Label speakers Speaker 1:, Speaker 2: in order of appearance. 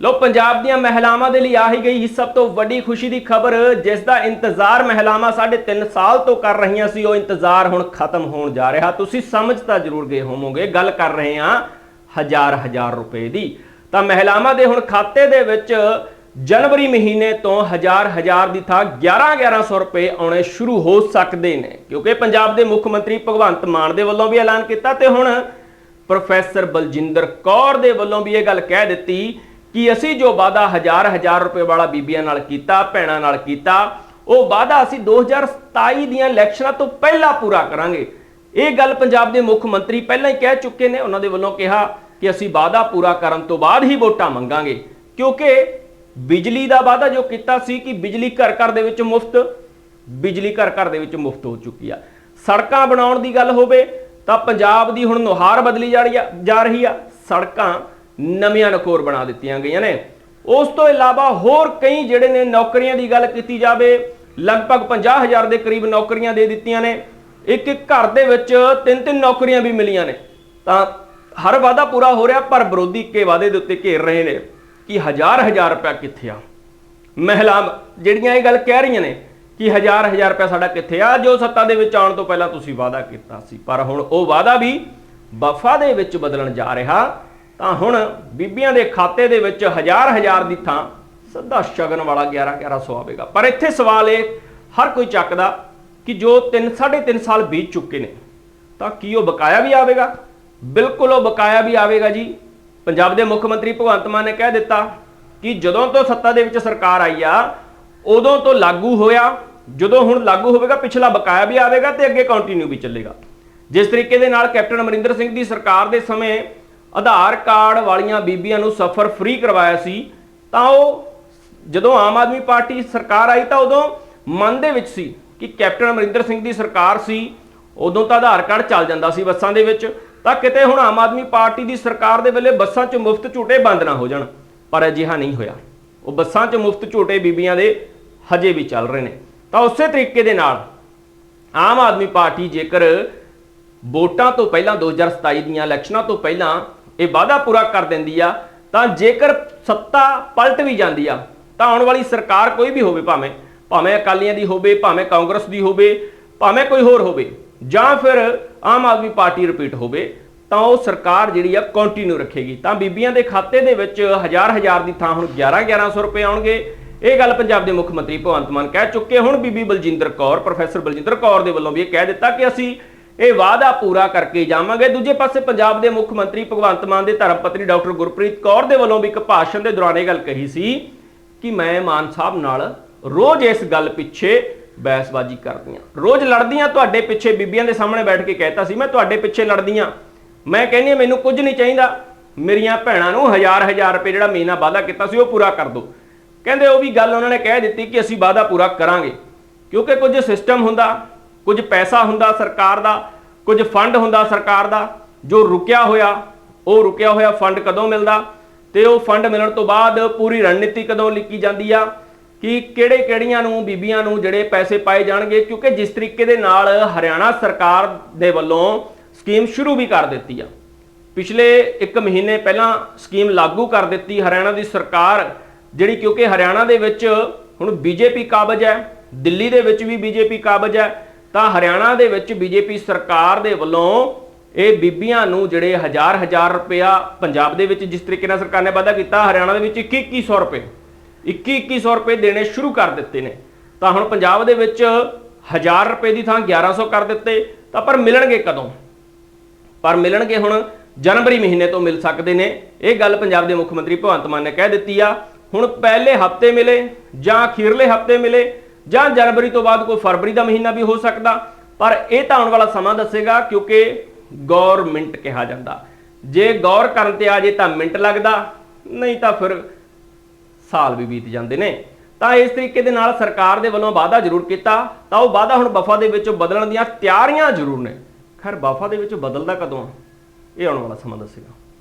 Speaker 1: ਲੋ ਪੰਜਾਬ ਦੀਆਂ ਮਹਿਲਾਵਾਂ ਦੇ ਲਈ ਆ ਹੀ ਗਈ ਸਭ ਤੋਂ ਵੱਡੀ ਖੁਸ਼ੀ ਦੀ ਖਬਰ, ਜਿਸ ਦਾ ਇੰਤਜ਼ਾਰ ਮਹਿਲਾਵਾਂ ਸਾਢੇ 3 ਸਾਲ ਤੋਂ ਕਰ ਰਹੀਆਂ ਸੀ, ਉਹ ਇੰਤਜ਼ਾਰ ਹੁਣ ਖਤਮ ਹੋਣ ਜਾ ਰਿਹਾ। ਤੁਸੀਂ ਸਮਝ ਤਾਂ ਜ਼ਰੂਰ ਗਏ ਹੋਵੋਗੇ, ਗੱਲ ਕਰ ਰਹੇ ਹਾਂ ਹਜ਼ਾਰ ਹਜ਼ਾਰ ਰੁਪਏ ਦੀ। ਤਾਂ ਮਹਿਲਾਵਾਂ ਦੇ ਹੁਣ ਖਾਤੇ ਦੇ ਵਿੱਚ ਜਨਵਰੀ ਮਹੀਨੇ ਤੋਂ ਹਜ਼ਾਰ ਹਜ਼ਾਰ ਦੀ ਥਾਂ 11 1100 ਰੁਪਏ ਆਉਣੇ ਸ਼ੁਰੂ ਹੋ ਸਕਦੇ ਨੇ, ਕਿਉਂਕਿ ਪੰਜਾਬ ਦੇ ਮੁੱਖ ਮੰਤਰੀ ਭਗਵੰਤ ਮਾਨ ਦੇ ਵੱਲੋਂ ਵੀ ਐਲਾਨ ਕੀਤਾ ਤੇ ਹੁਣ ਪ੍ਰੋਫੈਸਰ ਬਲਜਿੰਦਰ ਕੌਰ ਦੇ ਵੱਲੋਂ ਵੀ ਇਹ ਗੱਲ ਕਹਿ ਦਿੱਤੀ ਕਿ ਅਸੀਂ ਜੋ ਵਾਅਦਾ ਹਜ਼ਾਰ ਹਜ਼ਾਰ ਰੁਪਏ ਵਾਲਾ ਬੀਬੀਆਂ ਨਾਲ ਕੀਤਾ, ਭੈਣਾਂ ਨਾਲ ਕੀਤਾ, ਉਹ ਵਾਅਦਾ ਅਸੀਂ 2027 ਦੀਆਂ ਇਲੈਕਸ਼ਨਾਂ ਤੋਂ ਪਹਿਲਾਂ ਪੂਰਾ ਕਰਾਂਗੇ। ਇਹ ਗੱਲ ਪੰਜਾਬ ਦੇ ਮੁੱਖ ਮੰਤਰੀ ਪਹਿਲਾਂ ਹੀ ਕਹਿ ਚੁੱਕੇ ਨੇ, ਉਹਨਾਂ ਦੇ ਵੱਲੋਂ ਕਿਹਾ ਕਿ ਅਸੀਂ ਵਾਅਦਾ ਪੂਰਾ ਕਰਨ ਤੋਂ ਬਾਅਦ ਹੀ ਵੋਟਾਂ ਮੰਗਾਂਗੇ। ਕਿਉਂਕਿ ਬਿਜਲੀ ਦਾ ਵਾਅਦਾ ਜੋ ਕੀਤਾ ਸੀ ਕਿ ਬਿਜਲੀ ਘਰ ਘਰ ਦੇ ਵਿੱਚ ਮੁਫਤ, ਬਿਜਲੀ ਘਰ ਘਰ ਦੇ ਵਿੱਚ ਮੁਫਤ ਹੋ ਚੁੱਕੀ ਆ। ਸੜਕਾਂ ਬਣਾਉਣ ਦੀ ਗੱਲ ਹੋਵੇ ਤਾਂ ਪੰਜਾਬ ਦੀ ਹੁਣ ਨੁਹਾਰ ਬਦਲੀ ਜਾ ਰਹੀ ਆ ਜਾ ਰਹੀ ਆ। ਸੜਕਾਂ ਨਵੀਆਂ ਨਕੋਰ ਬਣਾ ਦਿੱਤੀਆਂ ਗਈਆਂ ਨੇ। ਉਸ ਤੋਂ ਇਲਾਵਾ ਹੋਰ ਕਈ ਜਿਹੜੇ ਨੇ ਨੌਕਰੀਆਂ ਦੀ ਗੱਲ ਕੀਤੀ ਜਾਵੇ, ਲਗਭਗ 50000 ਦੇ ਕਰੀਬ ਨੌਕਰੀਆਂ ਦੇ ਦਿੱਤੀਆਂ ਨੇ। ਇੱਕ ਇੱਕ ਘਰ ਦੇ ਵਿੱਚ ਤਿੰਨ ਤਿੰਨ ਨੌਕਰੀਆਂ ਵੀ ਮਿਲੀਆਂ ਨੇ। ਤਾਂ ਹਰ ਵਾਅਦਾ ਪੂਰਾ ਹੋ ਰਿਹਾ, ਪਰ ਵਿਰੋਧੀ ਕੇ ਵਾਅਦੇ ਦੇ ਉੱਤੇ ਘੇਰ ਰਹੇ ਨੇ ਕਿ ਹਜ਼ਾਰ ਹਜ਼ਾਰ ਰੁਪਇਆ ਕਿੱਥੇ ਆ। ਮਹਿਲਾ ਜਿਹੜੀਆਂ ਇਹ ਗੱਲ ਕਹਿ ਰਹੀਆਂ ਨੇ ਕਿ ਹਜ਼ਾਰ ਹਜ਼ਾਰ ਰੁਪਇਆ ਸਾਡਾ ਕਿੱਥੇ ਆ, ਜੋ ਸੱਤਾ ਦੇ ਵਿੱਚ ਆਉਣ ਤੋਂ ਪਹਿਲਾਂ ਤੁਸੀਂ ਵਾਅਦਾ ਕੀਤਾ ਸੀ। ਪਰ ਹੁਣ ਉਹ ਵਾਅਦਾ ਵੀ ਵਫਾ ਦੇ ਵਿੱਚ ਬਦਲਣ ਜਾ ਰਿਹਾ। ਤਾਂ ਹੁਣ ਬੀਬੀਆਂ ਦੇ ਖਾਤੇ ਦੇ ਵਿੱਚ ਹਜ਼ਾਰ ਹਜ਼ਾਰ ਦੀ ਥਾਂ ਸਿੱਧਾ ਸ਼ਗਨ ਵਾਲਾ 11 1100 ਆਵੇਗਾ। ਪਰ ਇੱਥੇ ਸਵਾਲ ਇਹ, ਹਰ ਕੋਈ ਚੱਕਦਾ ਕਿ ਜੋ 3 3.5 ਸਾਲ ਬੀਤ ਚੁੱਕੇ ਨੇ, ਤਾਂ ਕੀ ਉਹ ਬਕਾਇਆ ਵੀ ਆਵੇਗਾ? ਬਿਲਕੁਲ ਉਹ ਬਕਾਇਆ ਵੀ ਆਵੇਗਾ ਜੀ। ਪੰਜਾਬ ਦੇ ਮੁੱਖ ਮੰਤਰੀ ਭਗਵੰਤ ਮਾਨ ਨੇ ਕਹਿ ਦਿੱਤਾ ਕਿ ਜਦੋਂ ਤੋਂ ਸੱਤਾ ਦੇ ਵਿੱਚ ਸਰਕਾਰ ਆਈ ਆ, ਉਦੋਂ ਤੋਂ ਲਾਗੂ ਹੋਇਆ, ਜਦੋਂ ਹੁਣ ਲਾਗੂ ਹੋਵੇਗਾ, ਪਿਛਲਾ ਬਕਾਇਆ ਵੀ ਆਵੇਗਾ ਤੇ ਅੱਗੇ ਕੰਟੀਨਿਊ ਵੀ ਚੱਲੇਗਾ। ਜਿਸ ਤਰੀਕੇ ਦੇ ਨਾਲ ਕੈਪਟਨ ਅਮਰਿੰਦਰ ਸਿੰਘ ਦੀ ਸਰਕਾਰ ਦੇ ਸਮੇਂ ਆਧਾਰ ਕਾਰਡ ਵਾਲੀਆਂ ਬੀਬੀਆਂ ਨੂੰ ਸਫ਼ਰ ਫ੍ਰੀ ਕਰਵਾਇਆ ਸੀ, ਤਾਂ ਉਹ ਜਦੋਂ ਆਮ ਆਦਮੀ ਪਾਰਟੀ ਸਰਕਾਰ ਆਈ ਤਾਂ ਉਦੋਂ ਮਨ ਦੇ ਵਿੱਚ ਸੀ ਕਿ ਕੈਪਟਨ ਅਮਰਿੰਦਰ ਸਿੰਘ ਦੀ ਸਰਕਾਰ ਸੀ, ਉਦੋਂ ਤਾਂ ਆਧਾਰ ਕਾਰਡ ਚੱਲ ਜਾਂਦਾ ਸੀ ਬੱਸਾਂ ਦੇ ਵਿੱਚ, ਤਾਂ ਕਿਤੇ ਹੁਣ ਆਮ ਆਦਮੀ ਪਾਰਟੀ ਦੀ ਸਰਕਾਰ ਦੇ ਵੇਲੇ ਬੱਸਾਂ 'ਚ ਮੁਫਤ ਝੂਟੇ ਬੰਦ ਨਾ ਹੋ ਜਾਣ, ਪਰ ਅਜਿਹਾ ਨਹੀਂ ਹੋਇਆ। ਉਹ ਬੱਸਾਂ 'ਚ ਮੁਫਤ ਝੂਟੇ ਬੀਬੀਆਂ ਦੇ ਹਜੇ ਵੀ ਚੱਲ ਰਹੇ ਨੇ। ਤਾਂ ਉਸੇ ਤਰੀਕੇ ਦੇ ਨਾਲ ਆਮ ਆਦਮੀ ਪਾਰਟੀ ਜੇਕਰ ਵੋਟਾਂ ਤੋਂ ਪਹਿਲਾਂ 2027 ਦੀਆਂ ਇਲੈਕਸ਼ਨਾਂ ਤੋਂ ਪਹਿਲਾਂ ਇਹ ਵਾਅਦਾ ਪੂਰਾ ਕਰ ਦਿੰਦੀ ਆ, ਤਾਂ ਜੇਕਰ ਸੱਤਾ ਪਲਟ ਵੀ ਜਾਂਦੀ ਆ, ਤਾਂ ਆਉਣ ਵਾਲੀ ਸਰਕਾਰ ਕੋਈ ਵੀ ਹੋਵੇ ਭਾਵੇਂ ਭਾਵੇਂ ਅਕਾਲੀਆਂ ਦੀ ਹੋਵੇ, ਭਾਵੇਂ ਕਾਂਗਰਸ ਦੀ ਹੋਵੇ, ਭਾਵੇਂ ਕੋਈ ਹੋਰ ਹੋਵੇ, ਜਾਂ ਫਿਰ ਆਮ ਆਦਮੀ ਪਾਰਟੀ ਰਿਪੀਟ ਹੋਵੇ, ਤਾਂ ਉਹ ਸਰਕਾਰ ਜਿਹੜੀ ਆ ਕੰਟੀਨਿਊ ਰੱਖੇਗੀ। ਤਾਂ ਬੀਬੀਆਂ ਦੇ ਖਾਤੇ ਦੇ ਵਿੱਚ ਹਜ਼ਾਰ ਹਜ਼ਾਰ ਦੀ ਥਾਂ ਹੁਣ 11 1100 ਰੁਪਏ ਆਉਣਗੇ। ਇਹ ਗੱਲ ਪੰਜਾਬ ਦੇ ਮੁੱਖ ਮੰਤਰੀ ਭਗਵੰਤ ਮਾਨ ਕਹਿ ਚੁੱਕੇ ਹੁਣ ਬੀਬੀ ਬਲਜਿੰਦਰ ਕੌਰ, ਪ੍ਰੋਫੈਸਰ ਬਲਜਿੰਦਰ ਕੌਰ ਦੇ ਵੱਲੋਂ ਵੀ ਇਹ ਕਹਿ ਦਿੱਤਾ ਕਿ ਅਸੀਂ ਇਹ ਵਾਅਦਾ ਪੂਰਾ ਕਰਕੇ ਜਾਵਾਂਗੇ। ਦੂਜੇ ਪਾਸੇ ਪੰਜਾਬ ਦੇ ਮੁੱਖ ਮੰਤਰੀ ਭਗਵੰਤ ਮਾਨ ਦੇ ਧਰਮ ਪਤਨੀ ਡਾਕਟਰ ਗੁਰਪ੍ਰੀਤ ਕੌਰ ਦੇ ਵੱਲੋਂ ਵੀ ਇੱਕ ਭਾਸ਼ਣ ਦੇ ਦੌਰਾਨ ਇਹ ਗੱਲ ਕਹੀ ਸੀ ਕਿ ਮੈਂ ਮਾਨ ਸਾਹਿਬ ਨਾਲ ਰੋਜ਼ ਇਸ ਗੱਲ ਪਿੱਛੇ ਬਹਿਸਬਾਜ਼ੀ ਕਰਦੀਆਂ ਰੋਜ਼ ਲੜਦੀਆਂ ਤੁਹਾਡੇ ਪਿੱਛੇ ਬੀਬੀਆਂ ਦੇ ਸਾਹਮਣੇ ਬੈਠ ਕੇ ਕਹਿਤਾ ਸੀ, ਮੈਂ ਤੁਹਾਡੇ ਪਿੱਛੇ ਲੜਦੀਆਂ ਮੈਂ ਕਹਿੰਦੀ ਹਾਂ, ਮੈਨੂੰ ਕੁਝ ਨਹੀਂ ਚਾਹੀਦਾ। ਮੇਰੀਆਂ ਭੈਣਾਂ ਨੂੰ ਹਜ਼ਾਰ ਹਜ਼ਾਰ ਰੁਪਏ ਜਿਹੜਾ ਮਹੀਨਾ ਵਾਅਦਾ ਕੀਤਾ ਸੀ, ਉਹ ਪੂਰਾ ਕਰ ਦਿਓ। ਕਹਿੰਦੇ ਉਹ ਵੀ ਗੱਲ ਉਹਨਾਂ ਨੇ ਕਹਿ ਦਿੱਤੀ ਕਿ ਅਸੀਂ ਵਾਅਦਾ ਪੂਰਾ ਕਰਾਂਗੇ, ਕਿਉਂਕਿ ਕੁਝ ਸਿਸਟਮ ਹੁੰਦਾ ਕੁਝ ਪੈਸਾ ਹੁੰਦਾ ਸਰਕਾਰ ਦਾ, ਕੁਝ ਫੰਡ ਹੁੰਦਾ ਸਰਕਾਰ ਦਾ, ਜੋ ਰੁਕਿਆ ਹੋਇਆ, ਉਹ ਰੁਕਿਆ ਹੋਇਆ ਫੰਡ ਕਦੋਂ ਮਿਲਦਾ? ਤੇ ਉਹ ਫੰਡ ਮਿਲਣ ਤੋਂ ਬਾਅਦ ਪੂਰੀ ਰਣਨੀਤੀ ਕਦੋਂ ਲਿਖੀ ਜਾਂਦੀ ਆ? ਕਿ ਕਿਹੜੇ ਕਿਹੜੀਆਂ ਨੂੰ, ਬੀਬੀਆਂ ਨੂੰ ਜਿਹੜੇ ਪੈਸੇ ਪਾਏ ਜਾਣਗੇ? ਕਿਉਂਕਿ ਜਿਸ ਤਰੀਕੇ ਦੇ ਨਾਲ ਹਰਿਆਣਾ ਸਰਕਾਰ ਦੇ ਵੱਲੋਂ ਸਕੀਮ ਸ਼ੁਰੂ ਵੀ ਕਰ ਦਿੱਤੀ ਆ। ਪਿਛਲੇ 1 ਮਹੀਨੇ ਪਹਿਲਾਂ ਸਕੀਮ ਲਾਗੂ ਕਰ ਦਿੱਤੀ ਹਰਿਆਣਾ ਦੀ ਸਰਕਾਰ, ਜਿਹੜੀ ਕਿਉਂਕਿ ਹਰਿਆਣਾ ਦੇ ਵਿੱਚ ਹੁਣ ਬੀਜੇਪੀ ਕਾਬਜ ਹੈ, ਦਿੱਲੀ ਦੇ ਵਿੱਚ ਵੀ ਬੀਜੇਪੀ ਕਾਬਜ ਹੈ ਤਾਂ ਹਰਿਆਣਾ ਦੇ ਵਿੱਚ ਬੀਜੇਪੀ ਸਰਕਾਰ ਦੇ ਵੱਲੋਂ ਇਹ ਬੀਬੀਆਂ ਨੂੰ ਜਿਹੜੇ ਹਜ਼ਾਰ ਹਜ਼ਾਰ ਰੁਪਇਆ ਪੰਜਾਬ ਦੇ ਵਿੱਚ ਜਿਸ ਤਰੀਕੇ ਨਾਲ ਸਰਕਾਰ ਨੇ ਵਾਅਦਾ ਕੀਤਾ, ਹਰਿਆਣਾ ਦੇ ਵਿੱਚ 21 2100 ਰੁਪਏ 21 2100 ਰੁਪਏ ਦੇਣੇ ਸ਼ੁਰੂ ਕਰ ਦਿੱਤੇ ਨੇ। ਤਾਂ ਹੁਣ ਪੰਜਾਬ ਦੇ ਵਿੱਚ 1000 ਰੁਪਏ ਦੀ ਥਾਂ 1100 ਕਰ ਦਿੱਤੇ, ਤਾਂ ਪਰ ਮਿਲਣਗੇ ਕਦੋਂ? ਪਰ ਮਿਲਣਗੇ ਹੁਣ ਜਨਵਰੀ ਮਹੀਨੇ ਤੋਂ ਮਿਲ ਸਕਦੇ ਨੇ। ਇਹ ਗੱਲ ਪੰਜਾਬ ਦੇ ਮੁੱਖ ਮੰਤਰੀ ਭਗਵੰਤ ਮਾਨ ਨੇ ਕਹਿ ਦਿੱਤੀ ਆ। ਹੁਣ ਪਹਿਲੇ ਹਫ਼ਤੇ ਮਿਲੇ ਜਾਂ ਅਖੀਰਲੇ ਹਫ਼ਤੇ ਮਿਲੇ ਜਾਂ ਜਨਵਰੀ ਤੋਂ ਬਾਅਦ ਕੋਈ ਫਰਵਰੀ ਦਾ ਮਹੀਨਾ ਵੀ ਹੋ ਸਕਦਾ, ਪਰ ਇਹ ਤਾਂ ਆਉਣ ਵਾਲਾ ਸਮਾਂ ਦੱਸੇਗਾ ਕਿਉਂਕਿ ਗੌਰਮਿੰਟ ਕਿਹਾ ਜਾਂਦਾ। ਜੇ ਗੌਰ ਕਰਨ ਤੇ ਆ ਜੇ ਤਾਂ ਮਿੰਟ ਲੱਗਦਾ, ਨਹੀਂ ਤਾਂ ਫਿਰ ਸਾਲ ਵੀ ਬੀਤ ਜਾਂਦੇ ਨੇ। ਤਾਂ ਇਸ ਤਰੀਕੇ ਦੇ ਨਾਲ ਸਰਕਾਰ ਦੇ ਵੱਲੋਂ ਵਾਅਦਾ ਜ਼ਰੂਰ ਕੀਤਾ, ਤਾਂ ਉਹ ਵਾਅਦਾ ਹੁਣ ਵਫਾ ਦੇ ਵਿੱਚੋਂ ਬਦਲਣ ਦੀਆਂ ਤਿਆਰੀਆਂ ਜ਼ਰੂਰ ਨੇ। ਖੈਰ ਵਫਾ ਦੇ ਵਿੱਚ ਬਦਲਦਾ ਕਦੋਂ ਆ? ਇਹ ਆਉਣ ਵਾਲਾ ਸਮਾਂ ਦੱਸੇਗਾ।